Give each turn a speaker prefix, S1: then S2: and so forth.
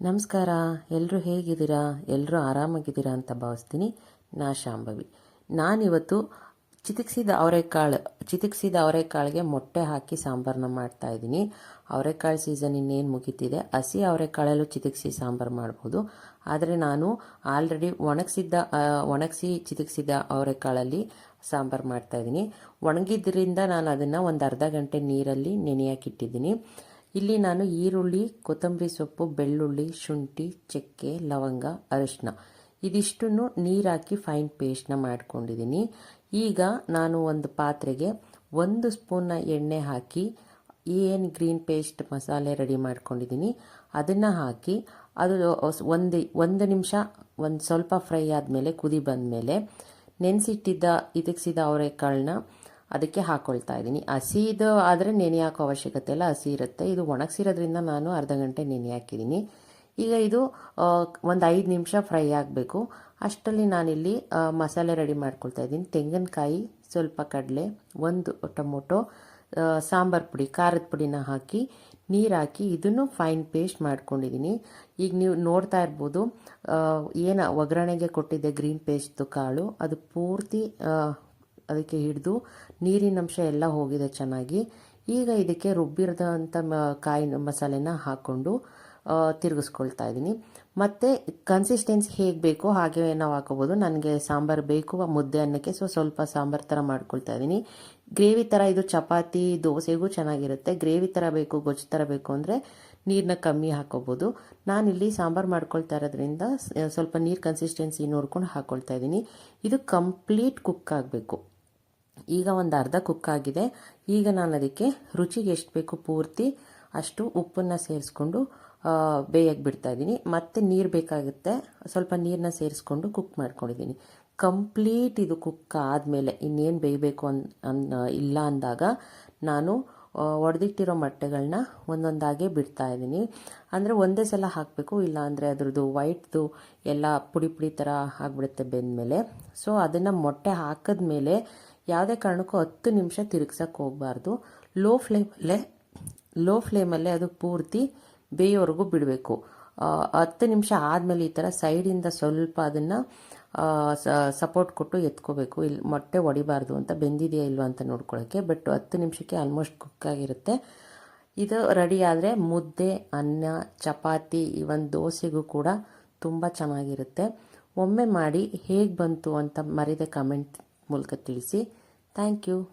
S1: ನಮಸ್ಕಾರ ಎಲ್ಲರೂ ಹೇಗಿದ್ದೀರಾ? ಎಲ್ಲರೂ ಆರಾಮಾಗಿದ್ದೀರಾ ಅಂತ ಭಾವಿಸ್ತೀನಿ. ನಾ ಶಾಂಭವಿ. ನಾನಿವತ್ತು ಚಿತಿಕ್ಸಿದ ಅವರೆಕಾಳು, ಚಿತಿಕ್ಸಿದ ಅವರೆಕಾಳಿಗೆ ಮೊಟ್ಟೆ ಹಾಕಿ ಸಾಂಬಾರನ್ನ ಮಾಡ್ತಾ ಇದ್ದೀನಿ. ಅವರೆಕಾಳು ಸೀಸನ್ ಇನ್ನೇನು ಮುಗೀತಿದೆ. ಹಸಿ ಅವರೆಕಾಳಲ್ಲೂ ಚಿತಿಕ್ಸಿ ಸಾಂಬಾರು ಮಾಡ್ಬೋದು. ಆದರೆ ನಾನು ಆಲ್ರೆಡಿ ಒಣಗಿಸಿದ್ದ ಒಣಗಿಸಿ ಚಿತಿಕ್ಸಿದ ಅವರೆಕಾಳಲ್ಲಿ ಸಾಂಬಾರು ಮಾಡ್ತಾ ಇದ್ದೀನಿ. ಒಣಗಿದ್ರಿಂದ ನಾನು ಅದನ್ನು ಒಂದು ಅರ್ಧ ಗಂಟೆ ನೀರಲ್ಲಿ ನೆನೆಯಾಕಿಟ್ಟಿದ್ದೀನಿ ಇಲ್ಲಿ ನಾನು ಈರುಳ್ಳಿ, ಕೊತ್ತಂಬರಿ ಸೊಪ್ಪು, ಬೆಳ್ಳುಳ್ಳಿ, ಶುಂಠಿ, ಚಕ್ಕೆ, ಲವಂಗ, ಅರಿಶಿನ. ಇದಿಷ್ಟನ್ನು ನೀರಾಕಿ ಫೈನ್ ಪೇಸ್ಟ್ನ ಮಾಡ್ಕೊಂಡಿದ್ದೀನಿ. ಈಗ ನಾನು ಒಂದು ಪಾತ್ರೆಗೆ ಒಂದು ಸ್ಪೂನ್ನ ಎಣ್ಣೆ ಹಾಕಿ, ಏನು ಗ್ರೀನ್ ಪೇಸ್ಟ್ ಮಸಾಲೆ ರೆಡಿ ಮಾಡ್ಕೊಂಡಿದ್ದೀನಿ, ಅದನ್ನು ಹಾಕಿ, ಅದು ಒಂದು ಒಂದು ನಿಮಿಷ ಒಂದು ಸ್ವಲ್ಪ ಫ್ರೈ ಆದಮೇಲೆ, ಕುದಿ ಬಂದಮೇಲೆ, ನೆನೆಸಿಟ್ಟಿದ್ದ, ಇದಕ್ಸಿದ ಅವರೆಕಾಳನ್ನ ಅದಕ್ಕೆ ಹಾಕ್ಕೊಳ್ತಾ ಇದ್ದೀನಿ. ಹಸಿದು ಆದರೆ ನೆನೆ ಹಾಕೋ ಅವಶ್ಯಕತೆ ಇಲ್ಲ. ಹಸಿ ಇರುತ್ತೆ. ಇದು ಒಣಗಿಸಿರೋದ್ರಿಂದ ನಾನು ಅರ್ಧ ಗಂಟೆ ನೆನೆ ಹಾಕಿದ್ದೀನಿ. ಈಗ ಇದು ಒಂದು ಐದು ನಿಮಿಷ ಫ್ರೈ ಆಗಬೇಕು. ಅಷ್ಟರಲ್ಲಿ ನಾನಿಲ್ಲಿ ಮಸಾಲೆ ರೆಡಿ ಮಾಡ್ಕೊಳ್ತಾ ಇದ್ದೀನಿ. ತೆಂಗಿನಕಾಯಿ, ಸ್ವಲ್ಪ ಕಡಲೆ, ಒಂದು ಟೊಮೊಟೊ ಸಾಂಬಾರು ಪುಡಿ, ಖಾರದ ಪುಡಿನ ಹಾಕಿ, ನೀರು ಹಾಕಿ ಇದನ್ನು ಫೈನ್ ಪೇಸ್ಟ್ ಮಾಡ್ಕೊಂಡಿದ್ದೀನಿ. ಈಗ ನೀವು ನೋಡ್ತಾ ಇರ್ಬೋದು ಏನು ಒಗ್ಗರಣೆಗೆ ಕೊಟ್ಟಿದ್ದೆ ಗ್ರೀನ್ ಪೇಸ್ಟ್ದು ಕಾಳು, ಅದು ಪೂರ್ತಿ ಅದಕ್ಕೆ ಹಿಡಿದು ನೀರಿನಂಶ ಎಲ್ಲ ಹೋಗಿದೆ ಚೆನ್ನಾಗಿ. ಈಗ ಇದಕ್ಕೆ ರುಬ್ಬಿರದಂಥ ಕಾಯಿ ಮಸಾಲೆನ ಹಾಕ್ಕೊಂಡು ತಿರುಗಿಸ್ಕೊಳ್ತಾ ಇದ್ದೀನಿ. ಮತ್ತು ಕನ್ಸಿಸ್ಟೆನ್ಸಿ ಹೇಗೆ ಬೇಕೋ ಹಾಗೆ ನಾವು ಹಾಕೋಬೋದು. ನನಗೆ ಸಾಂಬಾರು ಬೇಕು, ಮುದ್ದೆ ಅನ್ನಕ್ಕೆ ಸೊ ಸ್ವಲ್ಪ ಸಾಂಬಾರು ಥರ ಮಾಡ್ಕೊಳ್ತಾ ಇದ್ದೀನಿ. ಗ್ರೇವಿ ಥರ ಇದು ಚಪಾತಿ, ದೋಸೆಗೂ ಚೆನ್ನಾಗಿರುತ್ತೆ. ಗ್ರೇವಿ ಥರ ಬೇಕು, ಗೊಜ್ಜು ಥರ ಬೇಕು ಅಂದರೆ ನೀರನ್ನ ಕಮ್ಮಿ ಹಾಕೋಬೋದು. ನಾನಿಲ್ಲಿ ಸಾಂಬಾರು ಮಾಡ್ಕೊಳ್ತಾ ಇರೋದ್ರಿಂದ ಸ್ವಲ್ಪ ನೀರು ಕನ್ಸಿಸ್ಟೆನ್ಸಿ ನೋಡ್ಕೊಂಡು ಹಾಕ್ಕೊಳ್ತಾ ಇದ್ದೀನಿ. ಇದು ಕಂಪ್ಲೀಟ್ ಕುಕ್ ಆಗಬೇಕು. ಈಗ ಒಂದು ಅರ್ಧ ಕುಕ್ ಆಗಿದೆ. ಈಗ ನಾನು ಅದಕ್ಕೆ ರುಚಿಗೆ ಎಷ್ಟು ಬೇಕು ಪೂರ್ತಿ ಅಷ್ಟು ಉಪ್ಪನ್ನು ಸೇರಿಸ್ಕೊಂಡು ಬೇಯಕ್ಕೆ ಬಿಡ್ತಾ ಇದ್ದೀನಿ. ಮತ್ತೆ ನೀರು ಬೇಕಾಗುತ್ತೆ. ಸ್ವಲ್ಪ ನೀರನ್ನ ಸೇರಿಸ್ಕೊಂಡು ಕುಕ್ ಮಾಡ್ಕೊಂಡಿದ್ದೀನಿ. ಕಂಪ್ಲೀಟ್ ಇದು ಕುಕ್ ಆದಮೇಲೆ ಇನ್ನೇನು ಬೇಯಬೇಕು ಅನ್ ಇಲ್ಲ ಅಂದಾಗ ನಾನು ಒಡೆದಿಟ್ಟಿರೋ ಮೊಟ್ಟೆಗಳನ್ನ ಒಂದೊಂದಾಗೆ ಬಿಡ್ತಾ ಇದ್ದೀನಿ. ಅಂದರೆ ಒಂದೇ ಸಲ ಹಾಕಬೇಕು, ಇಲ್ಲ ಅಂದರೆ ಅದ್ರದ್ದು ವೈಟ್ದು ಎಲ್ಲ ಪುಡಿ ಪುಡಿ ಥರ ಆಗಿಬಿಡುತ್ತೆ ಬೆಂದಮೇಲೆ. ಸೊ ಅದನ್ನು ಮೊಟ್ಟೆ ಹಾಕಿದ್ಮೇಲೆ ಯಾವುದೇ ಕಾರಣಕ್ಕೂ ಹತ್ತು ನಿಮಿಷ ತಿರುಗ್ಸೋಕ್ಕೆ ಹೋಗಬಾರ್ದು. ಲೋ ಫ್ಲೇಮಲ್ಲೇ ಲೋ ಫ್ಲೇಮಲ್ಲೇ ಅದು ಪೂರ್ತಿ ಬೇಯೋವರೆಗೂ ಬಿಡಬೇಕು. ಹತ್ತು ನಿಮಿಷ ಆದಮೇಲೆ ಈ ಥರ ಸೈಡಿಂದ ಸ್ವಲ್ಪ ಅದನ್ನು ಸಪೋರ್ಟ್ ಕೊಟ್ಟು ಎತ್ಕೋಬೇಕು. ಇಲ್ಲಿ ಮೊಟ್ಟೆ ಹೊಡಿಬಾರ್ದು ಅಂತ ಬೆಂದಿದೆಯಾ ಇಲ್ವಾ ಅಂತ ನೋಡ್ಕೊಳ್ಳೋಕ್ಕೆ ಬಟ್ ಹತ್ತು ನಿಮಿಷಕ್ಕೆ ಆಲ್ಮೋಸ್ಟ್ ಕುಕ್ ಆಗಿರುತ್ತೆ. ಇದು ರೆಡಿ ಆದರೆ ಮುದ್ದೆ, ಅನ್ನ, ಚಪಾತಿ ಇವನ್ ದೋಸೆಗೂ ಕೂಡ ತುಂಬ ಚೆನ್ನಾಗಿರುತ್ತೆ. ಒಮ್ಮೆ ಮಾಡಿ ಹೇಗೆ ಬಂತು ಅಂತ ಮರಿದೆ ಕಮೆಂಟ್ ಮೂಲಕ ತಿಳಿಸಿ. Thank you.